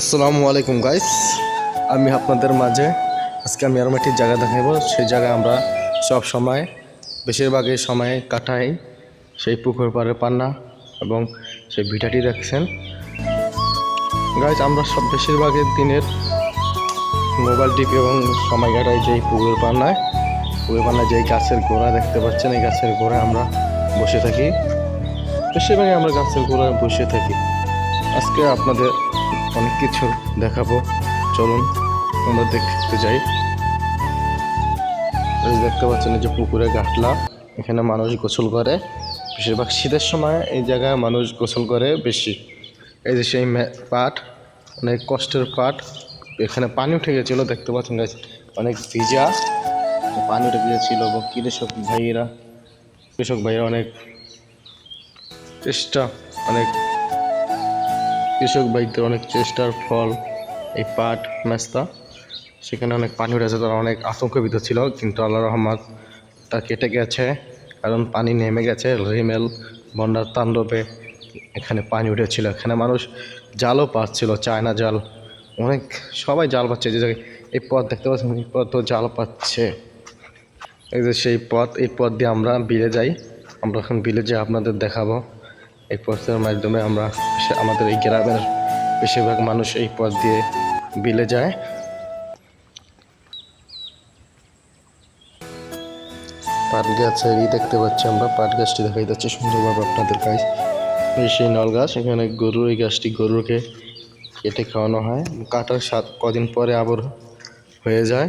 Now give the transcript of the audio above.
আসসালামু আলাইকুম গাইস আমি আপনাদের মাঝে আজকে আমি আরও একটি জায়গা দেখাবো। সেই জায়গায় আমরা সব সময়, বেশিরভাগই সময় কাটাই সেই পুকুর পাড়ে পান্না এবং সেই ভিটাটি দেখছেন। গাইস আমরা সব বেশিরভাগই দিনের মোবাইল টিপি এবং সময় কাটাই যেই পুকুর পান্নায়। পুকুর পান্নায় যেই গাছের গোড়া দেখতে পাচ্ছেন, এই গাছের গোড়ায় আমরা বসে থাকি। বেশিরভাগই আমরা গাছের গোড়ায় বসে থাকি। আজকে আপনাদের অনেক কিছু দেখাবো। চলুন, আমরা দেখতে যাই। দেখতে পাচ্ছেন যে পুকুরে গাটলা, এখানে মানুষ গোসল করে। বেশিরভাগ শীতের সময় এই জায়গায় মানুষ গোসল করে বেশি। এই যে সেই পাট, অনেক কষ্টের পাট। এখানে পানি উঠে গেছিল, দেখতে পাচ্ছেন গাছ অনেক ভিজা। পানি উঠে গিয়েছিল, এবং কৃষক ভাইয়েরা কৃষক ভাইয়েরা অনেক চেষ্টা অনেক কৃষক ভাইদের অনেক চেষ্টার ফল, এই পাট, মেস্তা, সেখানে অনেক পানি উঠেছে তারা অনেক আতঙ্কবিত ছিল, কিন্তু আল্লাহ রহমত তা কেটে গেছে, কারণ পানি নেমে গেছে, রিমেল, বন্যার তাণ্ডবে এখানে পানি উঠেছিল, এখানে মানুষ জালও পাচ্ছিল, চায়না জাল, অনেক, সবাই জাল পাচ্ছে, যে এই পথ দেখতে পাচ্ছেন, এই পথ তো জাল পাচ্ছে। এই যে সেই পথ, এই পথ দিয়ে আমরা বিলে যাই, আমরা এখন বিলে যেয়ে আপনাদের দেখাবো। এই পথের মাধ্যমে আমরা আমাদের এই গ্রামের বেশিরভাগ মানুষ এই পথ দিয়ে বিলে যায়। পাট গাছেরই দেখতে পাচ্ছি আমরা। পাট গাছটি দেখাই যাচ্ছে সুন্দরভাবে আপনাদের কাছে এই সেই নল গাছ, এখানে গরুর এই গাছটি গরুকে কেটে খাওয়ানো হয়। কাটার সাত কদিন পরে আবার হয়ে যায়।